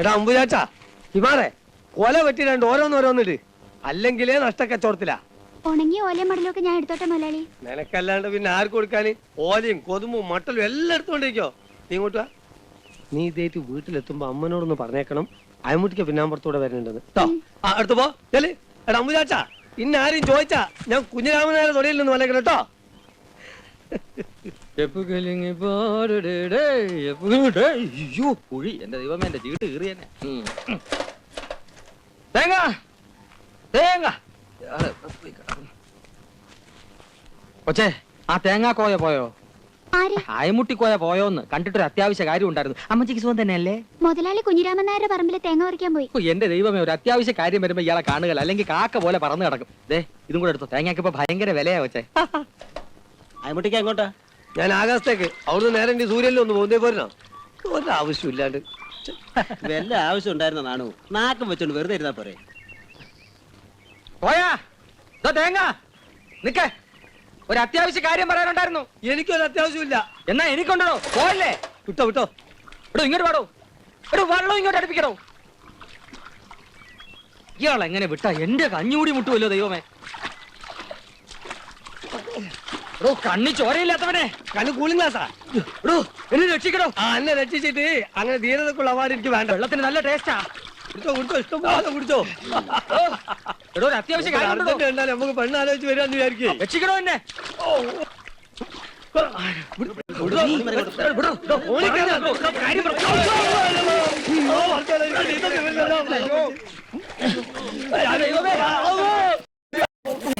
എടാ അമ്പുചാച്ചാ ഇമാറെ കൊല വെട്ടി രണ്ട് ഓരോന്നോരോന്നിട്ട് അല്ലെങ്കിലേ നഷ്ടക്കച്ചവടത്തിലാ ഉണങ്ങിയ ഓലയും മടലൊക്കെ ഞാൻ എടുത്തോട്ടെ മുതലാളി. നിനക്കല്ലാണ്ട് പിന്നെ ആർക്ക് കൊടുക്കാന് ഓലയും കൊതുമ്പും മട്ടലും എല്ലാം എടുത്തോണ്ടിരിക്കോ. നീ ഇങ്ങോട്ട് വാ. നീ ഇതേറ്റ് വീട്ടിലെത്തുമ്പോ അമ്മനോടൊന്ന് പറഞ്ഞേക്കണം. അയമുട്ടിക്ക് പിന്നാമ്പുറത്തൂടെ വരുന്നുണ്ടെന്ന് കേട്ടോ ആ അടുത്ത് പോ. ചെൽ. എടാ അമ്പുചാച്ചാ ഇന്നാരും ചോദിച്ചാ ഞാൻ കുഞ്ഞിരാമനായ തൊടിയിൽ നിന്ന് വന്നേക്കണം കേട്ടോ അയ്യോ കുഴി. എന്റെ ദൈവമേ എന്റെ ചീട്ട് കീറി തന്നെ തേങ്ങ തേങ്ങ? കൊച്ചേ ആ തേങ്ങാക്കോയ പോയോ? ആയമുട്ടി കോയ പോയോന്ന് കണ്ടിട്ടൊരു അത്യാവശ്യ കാര്യം ഉണ്ടായിരുന്നു. അമ്മച്ചിക്ക് സുഖം തന്നെയല്ലേ? മുതലാളി കുഞ്ഞിരാമൻ നായരുടെ പറമ്പിൽ തേങ്ങ പറിക്കാൻ പോയി. ഓ, എന്റെ ദൈവമേ ഒരു അത്യാവശ്യ കാര്യം വരുമ്പോ ഇയാളെ കാണുക അല്ലെങ്കിൽ കാക്ക പോലെ പറന്ന് കിടക്കും. ദേ ഇതും കൂടെ എടുത്തോ. തേങ്ങയ്ക്ക് ഇപ്പൊ ഭയങ്കര വിലയാ വെച്ചേ ആയമുട്ടിക്ക് എങ്ങോട്ടാ? ഞാൻ ആകാശത്തേക്ക്. അവിടുന്ന് നേരെ സൂര്യനിൽ ഒന്ന് പോകുന്നേ പോരണോ ഒരാവശ്യമില്ലാണ്ട് വല്ല ആവശ്യം ഉണ്ടായിരുന്ന നാണു? നാക്കം വെച്ചോണ്ട് വെറുതെ ഇരുന്നാ പോരെ. പോയാ? ദോ തേങ്ങ. നിക്കേ. ഒരു അത്യാവശ്യ കാര്യം പറയാനുണ്ടായിരുന്നു. എനിക്കൊരു അത്യാവശ്യമില്ല എന്നാ എനിക്കുണ്ടോ പോയല്ലേ? വിട്ടോ വിട്ടോ. ഇടോ ഇങ്ങോട്ട് പാടോ എടോ വെള്ളം ഇങ്ങോട്ട് അടുപ്പിക്കണോ? ഇയാൾ എങ്ങനെ വിട്ടാ? എന്റെ കഞ്ഞൂടി മുട്ടുമല്ലോ ദൈവമേ. എടോ കണ്ണി ചോരയില്ലാത്തവനെ കണ്ണു കൂളിംഗ് ഗ്ലാസാ എടോ എന്നെ രക്ഷിക്കണോ ആ എന്നെ രക്ഷിച്ചിട്ട് അങ്ങനെ ധീരതക്കുള്ള അവാർഡ് എനിക്ക് വേണ്ട വെള്ളത്തിന് നല്ല ടേസ്റ്റാ കുടിച്ചോ കുടിച്ചോ ഇഷ്ടംപോലെ കുടിച്ചോ എടോ ഒരു അത്യാവശ്യം കാര്യം നമുക്ക് പെണ്ണ് ആലോചിച്ച് വരാന്ന് വിചാരിക്കേ രക്ഷിക്കണോ എന്നെ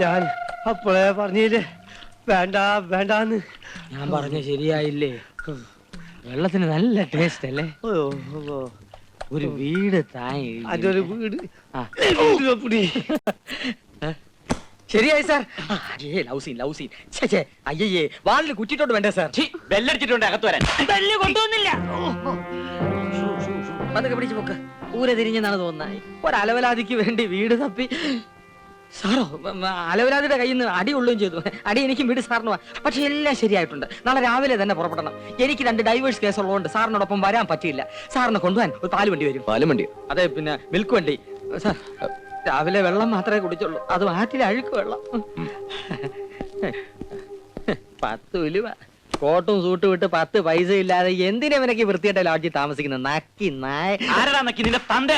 ഞാൻ അപ്പോഴേ പറഞ്ഞില്ലേ? വേണ്ട വേണ്ടാന്ന്. ഞാൻ പറഞ്ഞ ശരിയായില്ലേ? വെള്ളത്തിന് നല്ല ടേസ്റ്റ് അല്ലേ. ഒരു വീട് താഴെ അതൊരു വീട്. ആ. പുടി. ശരിയായി സാർ. അയ്യേ വാളിൽ കുറ്റിട്ടോണ്ട് വേണ്ടേ സാർ? ബെല്ലടിച്ചിട്ടുണ്ട് അകത്ത് വരാൻ. ബെല്ല് കൊണ്ടുവന്നില്ല. പതുക്കെ പിടിച്ചു പോക്ക്. ഊരെ തിരിഞ്ഞെന്നാണ് തോന്നുന്നത് ഒരലവലാതിക്ക് വേണ്ടി വീട് തപ്പി. സാറോ മ- കയ്യിൽ നിന്ന് അടി കൊള്ളുകയും ചെയ്തു. അടി എനിക്കും വീട് സാറിന്. പക്ഷെ എല്ലാം ശരിയായിട്ടുണ്ട്. നാളെ രാവിലെ തന്നെ പുറപ്പെടണം. എനിക്ക് രണ്ട് ഡൈവേഴ്സ് കേസ് ഉള്ളതുകൊണ്ട് സാറിനോടൊപ്പം വരാൻ പറ്റിയില്ല. സാറിനെ കൊണ്ടുപോകാൻ ഒരു പാൽ വണ്ടി വരും. പാലും വണ്ടി? അതെ പിന്നെ മിൽക്ക് വണ്ടി. സാർ രാവിലെ വെള്ളം മാത്രമേ കുടിച്ചുള്ളൂ. അത് ആറ്റിൽ അഴുക്ക് വെള്ളം. പത്ത് ഉലുവ. കോട്ടും സൂട്ടും ഇട്ട് പത്ത് പൈസ ഇല്ലാതെ എന്തിനാ ഇവനൊക്കെ വൃത്തിയായിട്ട് ലോഡ്ജിൽ താമസിക്കുന്നത്? നക്കി നായ. ആരടാ നക്കി? നിന്റെ തന്ത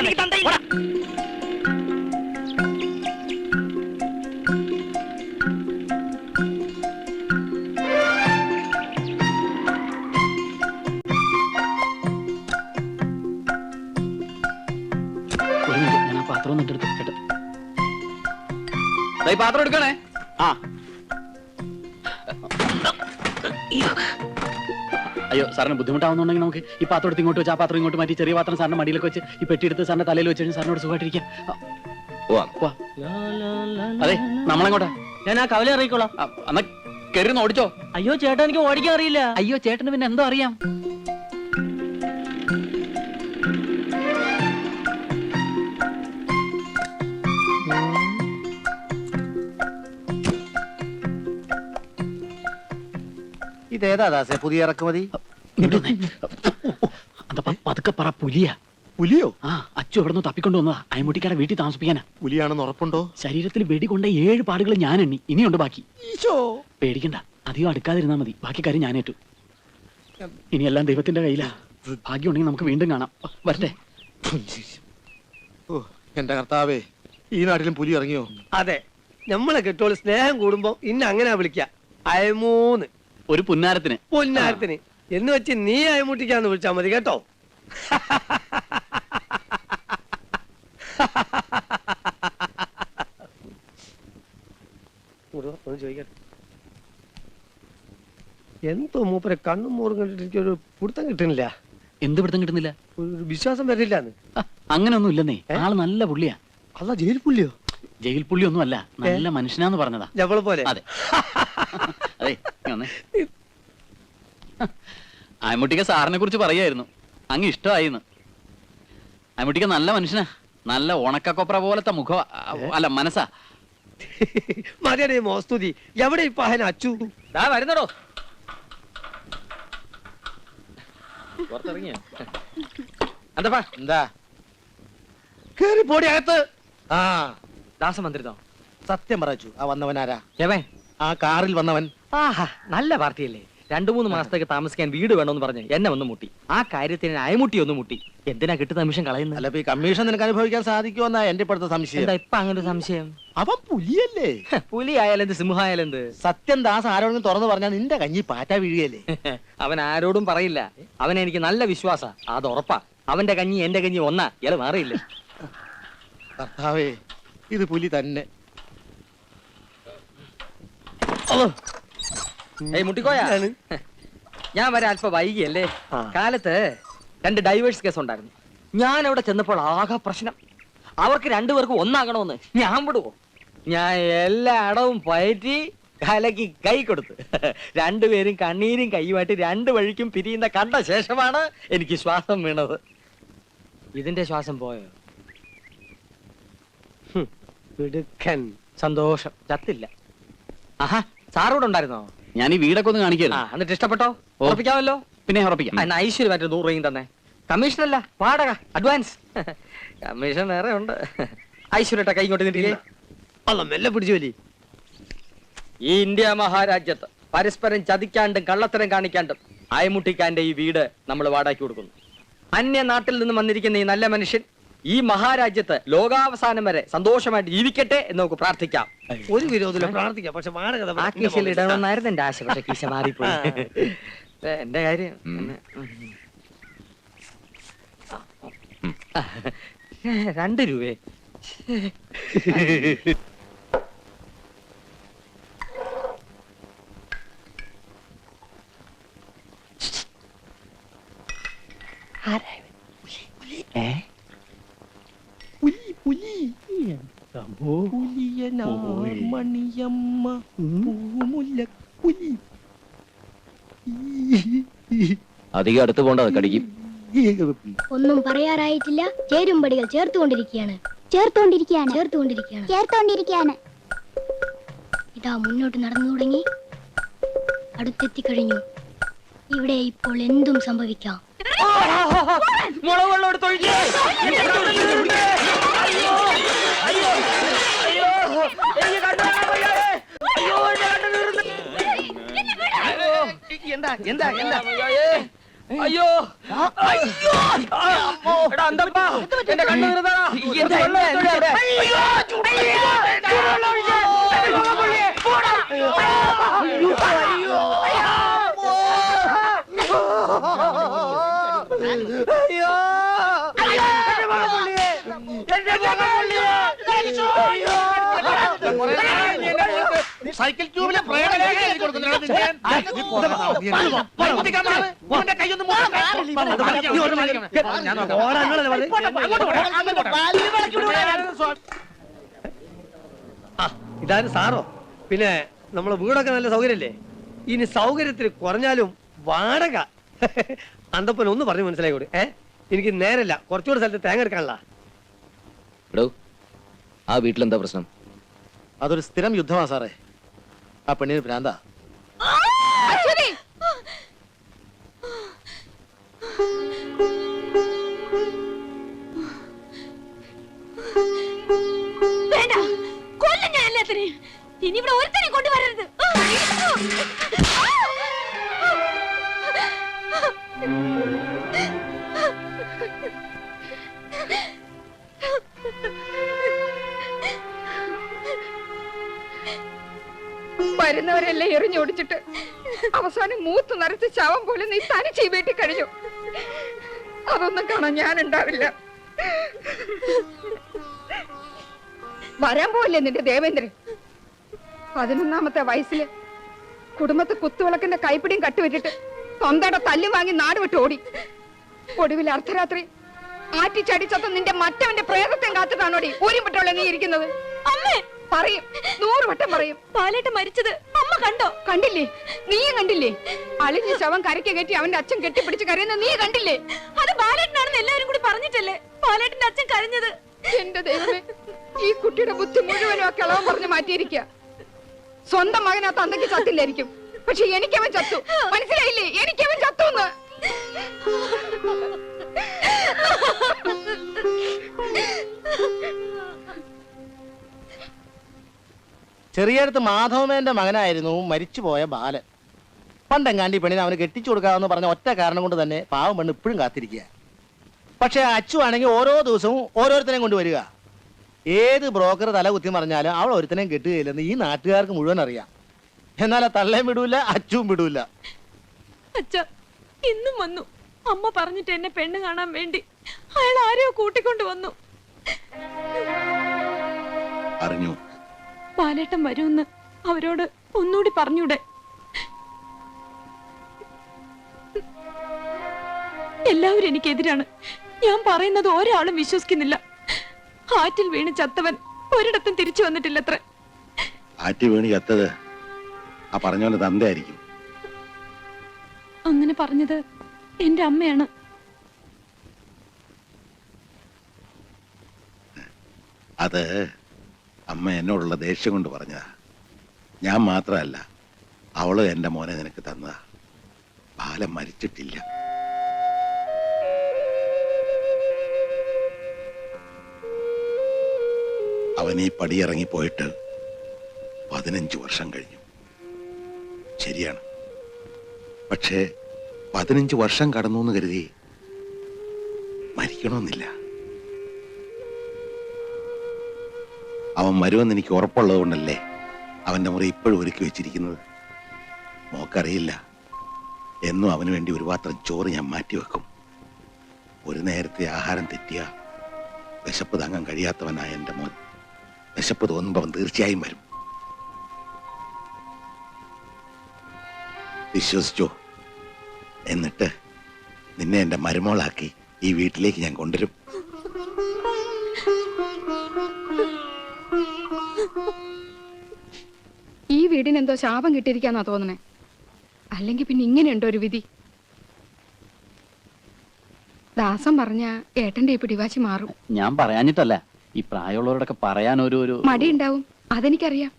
ഈ പാത്രം എടുക്കണേ? ആ. അയ്യോ. സാറിന് ബുദ്ധിമുട്ടാവുന്നുണ്ടെങ്കിൽ നമുക്ക് ഈ പാത്രം എടുത്ത് ഇങ്ങോട്ട് വെച്ച് ആ പാത്രം ഇങ്ങോട്ട് മാറ്റി ചെറിയ പാത്രം സാറിന്റെ മടിയിലൊക്കെ വെച്ച് ഈ പെട്ടി എടുത്ത് സാറിന്റെ തലയിൽ വെച്ച് കഴിഞ്ഞാൽ സാറിനോട് സുഖമായിട്ടിരിക്കാം. അതെ നമ്മളെങ്ങോട്ടാ? ഞാൻ ആ കവല അറിയിക്കോളാം എന്നാ കയറി ഓടിച്ചോ. അയ്യോ ചേട്ടാ എനിക്ക് ഓടിക്കാൻ അറിയില്ല. അയ്യോ ചേട്ടന് പിന്നെ എന്തോ അറിയാം. ഇതേതാ ദാസേ? പുതിയ ഇറക്കുമതി? പതുക്കെ പറ പുലിയാ. പുലിയോ? ആ അച്ചു എവിടെ നിന്ന് തപ്പിക്കൊണ്ട് വന്നതാ. അയമുട്ടിക്കാടെ വീട്ടിൽ താമസിപ്പിക്കാനാ. പുലിയാണെന്ന് ഉറപ്പുണ്ടോ? ശരീരത്തിൽ വെടികൊണ്ട ഏഴ് പാടുകൾ ഞാൻ എണ്ണി. ഇനിയുണ്ട് ബാക്കി. പേടിക്കണ്ട. അധികം അടുക്കാതിരുന്നാ മതി. ബാക്കി കാര്യം ഞാനേറ്റു ഇനിയെല്ലാം ദൈവത്തിന്റെ കയ്യിലാ. ഭാഗ്യമുണ്ടെങ്കിൽ നമുക്ക് വീണ്ടും കാണാം. വരട്ടെ. എന്റെ കർത്താവേ ഈ നാട്ടിലും പുലി ഇറങ്ങിയോ? അതെ. നമ്മളെ കെട്ടോൾ സ്നേഹം കൂടുമ്പോ ഇന്ന അങ്ങനെ വിളിക്ക. അയമൂന്ന്. ഒരു പുന്നാരത്തിന്. പൊന്നാരത്തിന്. എന്ന് വെച്ച് നീ അയമുട്ടിക്കാന്ന് വിളിച്ചാ മതി കേട്ടോ. ഒന്ന് ചോദിക്കട്ടെ. എന്തോ മൂപ്പരെ കണ്ണും മോറും കണ്ടിട്ട് എനിക്കൊരു പിടുത്തം കിട്ടുന്നില്ല. എന്ത് പിടുത്തം കിട്ടുന്നില്ല? ഒരു വിശ്വാസം വരില്ല അങ്ങനെയൊന്നും ഇല്ലെന്നേ. ആൾ നല്ല പുള്ളിയാ. അല്ല ജയിൽ പുള്ളിയോ? ജയിൽ പുള്ളി ഒന്നും അല്ല നല്ല മനുഷ്യനാന്ന് പറഞ്ഞതാ. ഞവളെ പോലെ. അതെ. അതെ നീ വന്നേ. സാറിനെ കുറിച്ച് പറയായിരുന്നു. അങ്ങ് ഇഷ്ടമായിന്ന്. ആമുട്ടിക്ക നല്ല മനുഷ്യനാ. നല്ല ഉണക്കക്കൊപ്ര പോലത്തെ മുഖ അല്ല മനസ്സാ. മതിയുടെ മോസ്തുതി. എവിടെ ഇപ്പൊ അഹന അച്ചു? ദാ വരുന്നടോ. പുറത്തിറങ്ങിയോ? എന്താ എന്താ? കേറി പോടി അകത്ത്. ആ ദാസം വന്നിരുന്നോ സത്യം പറച്ചു ആ വന്നവനാരാ? എവൻ ആ കാറിൽ വന്നവൻ ആഹാ നല്ല പാർട്ടിയല്ലേ. രണ്ടു മൂന്ന് മാസത്തേക്ക് താമസിക്കാൻ വീട് വേണമെന്ന് പറഞ്ഞ് എന്നെ ഒന്ന് മുട്ടി. ആ കാര്യത്തിന് അയമുട്ടി ഒന്ന് മുട്ടി. എന്തിനാ കിട്ടുന്ന നിമിഷം കളയുന്നത്? അല്ല ഈ കമ്മീഷൻ നിനക്ക് അനുഭവിക്കാൻ സാധിക്കുമെന്നാ എന്റെ ഇപ്പോഴത്തെ സംശയം? എന്താ ഇപ്പൊ അങ്ങനെ ഒരു സംശയം? അവൻ പുലിയല്ലേ? പുലി ആയാലെന്ത് സിംഹായാലെന്ത് സത്യം ദാസ് ആരോടെങ്കിലും തുറന്നു പറഞ്ഞാൽ നിന്റെ കഞ്ഞി പാറ്റ വീഴുകയല്ലേ? അവൻ ആരോടും പറയില്ല. അവനെ എനിക്ക് നല്ല വിശ്വാസ. അത് ഉറപ്പാ. അവന്റെ കഞ്ഞി എന്റെ കഞ്ഞി ഒന്നാ ഇയാൾ മാറിയില്ല. ഭർത്താവേ ഇത് പുലി തന്നെ. ഏയ് മുട്ടിക്കോയാ? ഞാൻ വരെ അല്പ വൈകിയല്ലേ. കാലത്ത് രണ്ട് ഡൈവേഴ്സ് കേസ് ഉണ്ടായിരുന്നു. ഞാൻ അവിടെ ചെന്നപ്പോൾ ആകെ പ്രശ്നം. അവർക്ക് രണ്ടുപേർക്കും ഒന്നാകണമെന്ന് ഞാൻ വിടുവോ? ഞാൻ എല്ലാ അടവും പയറ്റി കലക്കി കൈ കൊടുത്ത്. രണ്ടുപേരും കണ്ണീരും കൈയുമായിട്ട് രണ്ട് വഴിക്കും പിരിയുന്ന കണ്ട ശേഷമാണ് എനിക്ക് ശ്വാസം വീണത്. ഇതിന്റെ ശ്വാസം പോയോ? സന്തോഷം. ചത്തില്ല. ആഹാ. സാറൂടെ ഉണ്ടായിരുന്നോ ഞാൻ ഈ വീടൊക്കെ ഒന്ന് ആ കാണിക്കായിരുന്നു എന്നിട്ട് ഇഷ്ടപ്പെട്ടോ. ഉറപ്പിക്കാമല്ലോ? പിന്നെ ഉറപ്പിക്കാം. എന്നാ മറ്റൊരു നൂറ് രൂപയും തന്നെ. കമ്മീഷൻ അല്ല വാടക അഡ്വാൻസ്. കമ്മീഷൻ വേറെ ഉണ്ട്. ഐശ്വര്യട്ട കൈ കൊണ്ട് നിന്നില്ലേ അല്ല മെല്ലെ പിടിച്ചു വലി. ഈ ഇന്ത്യ മഹാരാജ്യത്ത് പരസ്പരം ചതിക്കാണ്ടും കള്ളത്തരം കാണിക്കാണ്ടും അയമുട്ടിക്കാന്റെ ഈ വീട് നമ്മൾ വാടകയ്ക്ക് കൊടുക്കുന്നു. അന്യ നാട്ടിൽ നിന്ന് വന്നിരിക്കുന്ന ഈ നല്ല മനുഷ്യൻ ഈ മഹാരാജ്യത്ത് ലോകാവസാനം വരെ സന്തോഷമായിട്ട് ജീവിക്കട്ടെ എന്ന് നമുക്ക് പ്രാർത്ഥിക്കാം. ഒരു വിരോധമില്ല പ്രാർത്ഥിക്കാം. പക്ഷെ വാടക ആ കീശയിൽ ഇടണമെന്നായിരുന്നു എന്റെ ആശ പക്ഷെ കീശ മാറിപ്പോയി. ഏ, എന്റെ കാര്യം എന്നെ, ഉം. രണ്ട് രൂപയെ അധികം അടുത്ത് പോണ്ട കടിക്കും. ഒന്നും പറയാറായിട്ടില്ല. ചേരുംപടികൾ ചേർത്തുകൊണ്ടിരിക്കുകയാണ്. ചേർത്തുകൊണ്ടിരിക്കുകയാണ്. ചേർത്തുകൊണ്ടിരിക്കുകയാണ്. ചേർത്തുകൊണ്ടിരിക്കുകയാണ്. ഇതാ മുന്നോട്ട് നടന്നു തുടങ്ങി. അടുത്തെത്തിക്കഴിഞ്ഞു ഇവിടെ ഇപ്പോൾ എന്തും സംഭവിക്കാം. മുളക് വെള്ളം എടുത്ത് ഒഴിക്ക്. അയ്യോ, അയ്യോ, അയ്യോ, എനിക്ക് കണ്ണ് കാണാൻ വയ്യാതെ. അയ്യോ, എന്റെ കണ്ണ് നീറുന്നു. അയ്യോ, എന്താ എന്താ സൈക്കിൾ ട്യൂബിലെ ഇതാണ് സാറോ പിന്നെ നമ്മളെ വീടൊക്കെ നല്ല സൗകര്യല്ലേ ഇനി സൗകര്യത്തിൽ കുറഞ്ഞാലും വാടക അന്തപ്പൻ ഒന്ന് പറഞ്ഞു മനസ്സിലായി കൂടി ഏ എനിക്ക് നേരല്ല കുറച്ചുകൂടെ സ്ഥലത്ത് തേങ്ങ എടുക്കാനുള്ള എടോ ആ വീട്ടിലെന്താ പ്രശ്നം അതൊരു സ്ഥിരം യുദ്ധമാണ് സാറേ. ആ പെണ്ണിന് ഭ്രാന്താ. വരുന്നവരെല്ലാം എറിഞ്ഞോടിച്ചിട്ട് അവസാനം മൂത്ത് നരച്ച് ശവം പോലെ നീ തനി ഈ വീട്ടിൽ കഴിഞ്ഞു. അതൊന്നും കാണാൻ ഞാൻ ഉണ്ടാവില്ല വരാൻ പോവില്ലേ നിന്റെ ദേവേന്ദ്രൻ? പതിനൊന്നാമത്തെ വയസ്സിൽ കുടുംബത്തെ കുത്തുവിളക്കിന്റെ കൈപ്പിടിയും കട്ടുവിട്ടിട്ട് സ്വന്തയുടെ തല്ലും വാങ്ങി നാട് വിട്ട് ഓടി. ഒടുവിൽ അർദ്ധരാത്രി ആറ്റിച്ചടിച്ചത്ത നിന്റെ മറ്റവന്റെ പ്രേതത്തെ കാത്തിട്ടാണോടി ഊരും വിട്ടുള്ള നീ ഇരിക്കുന്നത്. അമ്മേ പറയും. നൂറ് വട്ടം പറയും. പാലേട്ട് മരിച്ചത് അമ്മ കണ്ടോ? കണ്ടില്ലേ? നീയും കണ്ടില്ലേ? അളിഞ്ഞ ശവം കരയ്ക്ക് കയറ്റി അവന്റെ അച്ഛൻ കെട്ടിപ്പിടിച്ച് കരയുന്ന നീ കണ്ടില്ലേ? അത് ബാലേട്ടനാണെന്ന് എല്ലാരും കൂടി പറഞ്ഞിട്ടല്ലേ? പാലേട്ടന്റെ അച്ഛൻ കരഞ്ഞത്. എന്റെ ദൈവമേ ഈ കുട്ടിയുടെ ബുദ്ധി മുഴുവനും ആ കിളവൻ പറഞ്ഞു മാറ്റിയിരിക്കുക സ്വന്തം മകൻ ആ തന്തയ്ക്ക് ചത്തില്ലായിരിക്കും. പക്ഷെ എനിക്കവൻ ചത്തു. മനസ്സിലായില്ലേ? എനിക്കവൻ ചത്തു എന്ന് ചെറിയടുത്ത് മാധവമേന്റെ മകനായിരുന്നു മരിച്ചുപോയ ബാലൻ. പണ്ടെങ്ങാണ്ടി പെണ്ണിനെ അവന് കെട്ടിച്ചു കൊടുക്കാമെന്ന് പറഞ്ഞ ഒറ്റ കാരണം കൊണ്ട് തന്നെ പാവം പെണ്ണ് ഇപ്പോഴും കാത്തിരിക്കുക പക്ഷെ അച്ചു ആണെങ്കിൽ ഓരോ ദിവസവും ഓരോരുത്തരെയും കൊണ്ടുവരിക ഏത് ബ്രോക്കർ തല കുത്തി പറഞ്ഞാലും അവൾ ഒരുത്തനെയും കെട്ടുകയില്ലെന്ന് ഈ നാട്ടുകാർക്ക് മുഴുവൻ അറിയാം. എന്നാൽ ആ തള്ളയും വിടൂല അച്ചും വിടൂല. അച്ഛ ഇന്നും വന്നു. അമ്മ പറഞ്ഞിട്ട് എന്നെ പെണ്ണ് കാണാൻ വേണ്ടി അയാൾ ആരെയോ കൂട്ടിക്കൊണ്ട് വന്നു. അറിഞ്ഞു. ബാലേട്ടൻ വരുമെന്ന് അവരോട് ഒന്നുകൂടി പറഞ്ഞൂടെ? എല്ലാവരും എനിക്കെതിരാണ്. ഞാൻ പറയുന്നത് ഒരാളും വിശ്വസിക്കുന്നില്ല. ആറ്റിൽ വീണ് ചത്തവൻ ഒരിടത്തും തിരിച്ചു വന്നിട്ടില്ലത്ര. ആറ്റി വീണ് ചത്തത് ആ പറഞ്ഞവന്റെ തന്തയായിരിക്കും. അങ്ങനെ പറഞ്ഞത് എന്റെ അമ്മയാണ്. അത് അമ്മ എന്നോടുള്ള ദേഷ്യം കൊണ്ട് പറഞ്ഞതാ. ഞാൻ മാത്രമല്ല അവൾ എന്റെ മോനെ നിനക്ക് തന്നതാ. ബാലൻ മരിച്ചിട്ടില്ല. അവൻ ഈ പടിയിറങ്ങി പോയിട്ട് പതിനഞ്ച് വർഷം കഴിഞ്ഞു. ശരിയാണ്. പക്ഷേ പതിനഞ്ച് വർഷം കടന്നു എന്ന് കരുതി മരിക്കണമെന്നില്ല. അവൻ വരുമെന്ന് എനിക്ക് ഉറപ്പുള്ളത് കൊണ്ടല്ലേ അവന്റെ മുറി ഇപ്പോഴും ഒരുക്കി വെച്ചിരിക്കുന്നത്? മോക്കറിയില്ല. എന്നും അവന് വേണ്ടി ഒരു പാത്രം ചോറ് ഞാൻ മാറ്റിവെക്കും. ഒരു നേരത്തെ ആഹാരം തെറ്റിയ വിശപ്പ് താങ്ങാൻ കഴിയാത്തവനായ എന്റെ മോൻ. വിശപ്പ് തോന്നുമ്പോൾ അവൻ തീർച്ചയായും വരും. വിശ്വസിച്ചോ? എന്നിട്ട് നിന്നെ എന്റെ മരുമോളാക്കി ഈ വീട്ടിലേക്ക് ഞാൻ കൊണ്ടുവരും. വീടിന് എന്തോ ശാപം കിട്ടിയിരിക്കാന്നാ തോന്നണേ. അല്ലെങ്കിൽ പിന്നെ ഇങ്ങനെയുണ്ടോ ഒരു വിധി? ദാസം പറഞ്ഞ ഏട്ടന്റെ ഈ പിടിവാശി മാറും. ഞാൻ പറയാഞ്ഞിട്ടല്ല. ഈ പ്രായമുള്ളവരോടൊക്കെ പറയാൻ ഒരു ഒരു മടിയുണ്ടാവും. അതെനിക്കറിയാം.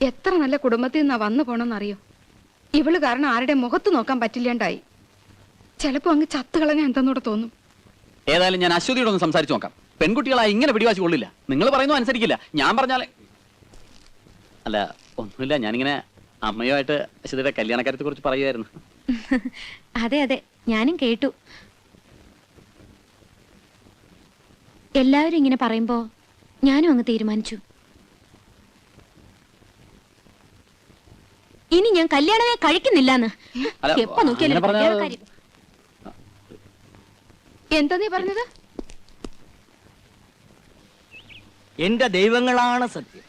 എത്ര നല്ല കുടുംബത്തിൽ നിന്നാ വന്നു പോണെന്നറിയോ? ഇവൾ കാരണം ആരുടെ മുഖത്ത് നോക്കാൻ പറ്റില്ലാണ്ടായി. ചിലപ്പോ അങ്ങ് ചത്തുകളഞ്ഞ എന്തെന്നൂടെ തോന്നും. ഏതായാലും ഞാൻ അശ്വതിയോട് ഒന്ന് സംസാരിച്ചു നോക്കാം. പെൺകുട്ടികളായി ഇങ്ങനെ പിടിവാശി കൊള്ളില്ല. നിങ്ങൾ പറയുന്നത് അനുസരിക്കില്ല ഞാൻ പറഞ്ഞാലേ അല്ല ഒന്നുമില്ല. ഞാനിങ്ങനെ അമ്മയുമായിട്ട് അശ്വതിയുടെ കല്യാണക്കാര്യത്തെ കുറിച്ച് പറയുമായിരുന്നു അതെ അതെ. ഞാനും കേട്ടു. എല്ലാവരും ഇങ്ങനെ പറയുമ്പോ ഞാനും അങ്ങ് തീരുമാനിച്ചു. ഇനി ഞാൻ കല്യാണമേ കഴിക്കുന്നില്ലാന്ന്. അല്ല, എപ്പോ നോക്കിയാലും അങ്ങനെ പറഞ്ഞാ- കല്യാണ കാര്യം. എന്താ നീ പറഞ്ഞത്? എന്റെ ദൈവങ്ങളാണ് സത്യം.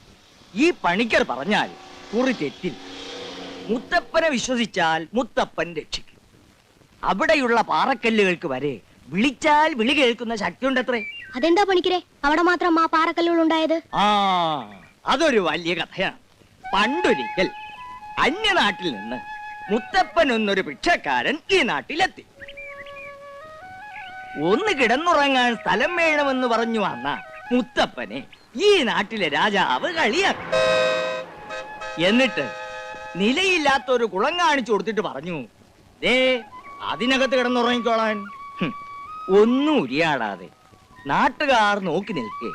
ഈ പണിക്കർ പറഞ്ഞാൽ കുറി തെറ്റില്ല. മുത്തപ്പനെ വിശ്വസിച്ചാൽ മുത്തപ്പൻ രക്ഷിക്കും. അവിടെയുള്ള പാറക്കല്ലുകൾക്ക് വരെ വിളിച്ചാൽ വിളി കേൾക്കുന്ന ശക്തിയുണ്ടത്രേ. അതെന്താ പണിക്കരെ? അവിടെ മാത്രം ആ പാറക്കല്ലുകൾ ഉണ്ടായത്? ആ അതൊരു വലിയ കഥയാണ്. പണ്ടൊരിക്കൽ അന്യനാട്ടിൽ നിന്ന് മുത്തപ്പൻ എന്നൊരു ഭിക്ഷക്കാരൻ ഈ നാട്ടിലെത്തി. ഒന്ന് കിടന്നുറങ്ങാൻ സ്ഥലം വേണമെന്ന് പറഞ്ഞു വന്ന മുത്തപ്പനെ ഈ നാട്ടിലെ രാജാവ് കളിയാക്കി എന്നിട്ട് നിലയില്ലാത്ത ഒരു കുളം കാണിച്ചു കൊടുത്തിട്ട് പറഞ്ഞു ദേ അതിനകത്ത് കിടന്നുറങ്ങിക്കോളാൻ. ഒന്നും ഉരിയാടാതെ നാട്ടുകാർ നോക്കി നിൽക്കെ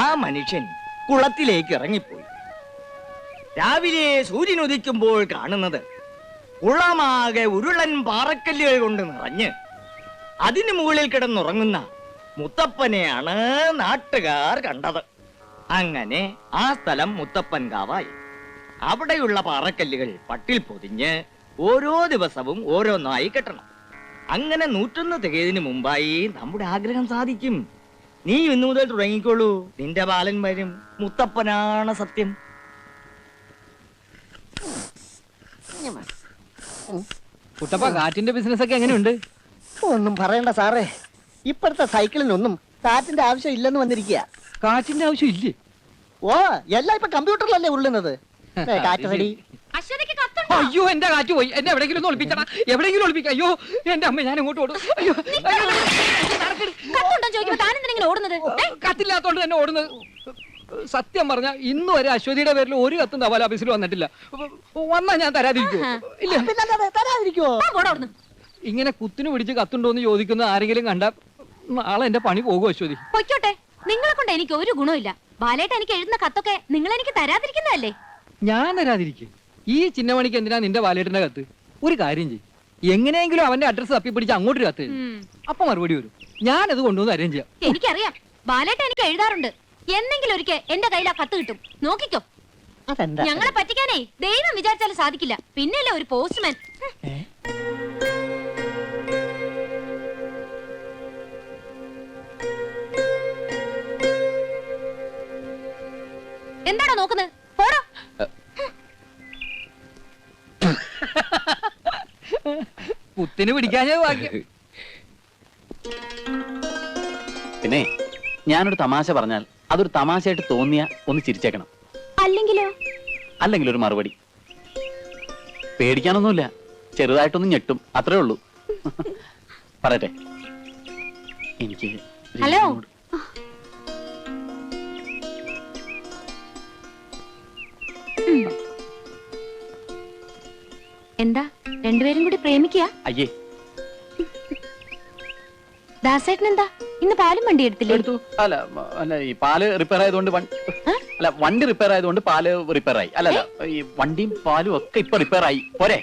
ആ മനുഷ്യൻ കുളത്തിലേക്ക് ഇറങ്ങിപ്പോയി. രാവിലെ സൂര്യൻ ഉദിക്കുമ്പോൾ കാണുന്നത് കുളമാകെ ഉരുളൻ പാറക്കല്ലുകൾ കൊണ്ട് നിറഞ്ഞ് അതിനു മുകളിൽ കിടന്നുറങ്ങുന്ന മുത്തപ്പനെയാണ് നാട്ടുകാർ കണ്ടത്. അങ്ങനെ ആ സ്ഥലം മുത്തപ്പൻ കാവായി. അവിടെയുള്ള പാറക്കല്ലുകൾ പട്ടിൽ പൊതിഞ്ഞ് ഓരോ ദിവസവും ഓരോന്നായി കെട്ടണം. അങ്ങനെ നൂറ്റൊന്ന് തികയതിന് മുമ്പായി നമ്മുടെ ആഗ്രഹം സാധിക്കും. നീ ഇന്നു മുതൽ തുടങ്ങിക്കോളൂ. നിന്റെ ബാലൻ വരും. മുത്തപ്പനാണ് സത്യം. കുട്ടപ്പ കാറ്റിന്റെ ബിസിനസ് ഒക്കെ എങ്ങനെയുണ്ട്? ഒന്നും പറയണ്ട സാറേ. ഇപ്പോഴത്തെ സൈക്കിളിനൊന്നും കാറ്റിന്റെ ആവശ്യം ഇല്ലെന്ന് വന്നിരിക്കുക കാറ്റിന്റെ ആവശ്യം ഇല്ലേ ഓ എല്ലാം ഇപ്പൊ കമ്പ്യൂട്ടറിലല്ലേ ഉള്ളുന്നത് അശ്വതിക്ക് കത്തുണ്ടോ? അയ്യോ എന്റെ കാറ്റ് പോയി. എന്നെ എവിടെങ്കിലും ഒന്ന് എവിടെങ്കിലും എവിടെയെങ്കിലും ഒളിപ്പിക്കാം. അയ്യോ എന്റെ അമ്മ ഞാൻ ഇങ്ങോട്ട് ഓടും? അയ്യോ. കത്തുണ്ടോ ചോദിക്കുമ്പോ ഓടുന്നത്? ഏ? കത്തില്ലാത്തോണ്ട് തന്നെ ഓടുന്നത്. സത്യം പറഞ്ഞ ഇന്ന് വരെ അശ്വതിയുടെ പേരിൽ ഒരു കത്തും തപാൽ ഓഫീസിൽ വന്നിട്ടില്ല. വന്നാ ഞാൻ തരാതിരിക്കോ ഇല്ല. പിന്നല്ലാതെ തരാതിരിക്കുവോ? താൻ പോടാ അവിടുന്ന്. ഇങ്ങനെ കുത്തിന് പിടിച്ച് കത്തുണ്ടോ എന്ന് ചോദിക്കുന്ന ആരെങ്കിലും കണ്ട നാളെ എന്റെ പണി പോകും അശ്വതി? പൊയ്ക്കോട്ടെ. നിങ്ങളെ കൊണ്ട് എനിക്ക് ഒരു ഗുണമില്ല ബാലേട്ട എനിക്ക് എഴുതുന്ന കത്തൊക്കെ നിങ്ങൾ എനിക്ക് തരാതിരിക്കുന്നതല്ലേ? ഞാൻ തരാതിരിക്കും. ഈ ചിന്നമണിക്ക് എന്തിനാ നിന്റെ ബാലേട്ടന്റെ കത്ത്? ഒരു കാര്യം ചെയ്യും. എങ്ങനെയെങ്കിലും അവന്റെ അഡ്രസ് തപ്പി പിടിച്ച് അങ്ങോട്ട് കത്ത് അപ്പൊ മറുപടി വരും. ഞാൻ അത് കൊണ്ടുവന്ന് അറേഞ്ച് ചെയ്യാം. എനിക്കറിയാം. ബാലേട്ട എനിക്ക് എഴുതാറുണ്ട്. എന്നെങ്കിലും ഒരിക്കൽ എന്റെ കയ്യിൽ ആ കത്ത് കിട്ടും. നോക്കിക്കോ. അതെന്താ? ഞങ്ങളെ പറ്റിക്കാനേ ദൈവം വിചാരിച്ചാലും സാധിക്കില്ല. പിന്നെയല്ലേ ഒരു പോസ്റ്റ്മാൻ. നോക്കുന്നത് പോടാ കുത്തിന് പിടിക്കാഞ്ഞത് ഭാഗ്യം. പിന്നെ ഞാനൊരു തമാശ പറഞ്ഞാൽ അതൊരു തമാശയായിട്ട് തോന്നിയ ഒന്ന് ചിരിച്ചേക്കണം. അല്ലെങ്കിലോ? അല്ലെങ്കിൽ ഒരു മറുപടി. പേടിക്കാനൊന്നുമില്ല. ചെറുതായിട്ടൊന്ന് ഞെട്ടും. അത്രേ ഉള്ളൂ. പറയട്ടെ. എനിക്ക് ഹലോ. എന്താ? രണ്ടുപേരും കൂടി പ്രേമിക്കുക അയ്യേ. ദാസേട്ടൻ എന്താ ഇന്ന് പാലും വണ്ടി എടുത്തില്ലേ? എടുത്തു. അല്ല അല്ല ഈ പാൽ റിപ്പയർ ആയതുകൊണ്ട് അല്ല വണ്ടി റിപ്പയർ ആയതുകൊണ്ട് പാൽ റിപ്പയർ ആയി. അല്ല ഈ വണ്ടിയും പാലും ഒക്കെ ഇപ്പൊ റിപ്പയർ ആയി. പോരെ.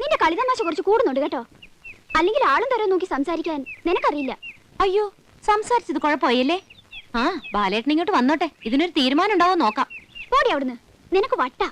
നിന്റെ കളിതമാശ കുറച്ച് കൂടുന്നുണ്ട് കേട്ടോ. അല്ലെങ്കിൽ ആളും തരം നോക്കി സംസാരിക്കാൻ നിനക്കറിയില്ല. അയ്യോ സംസാരിച്ചത് കുഴപ്പമായല്ലേ? ആ ബാലേട്ടൻ ഇങ്ങോട്ട് വന്നോട്ടെ. ഇതിനൊരു തീരുമാനം ഉണ്ടാവോ നോക്കാം. പോടി അവിടുന്ന്. നിനക്ക് വട്ട.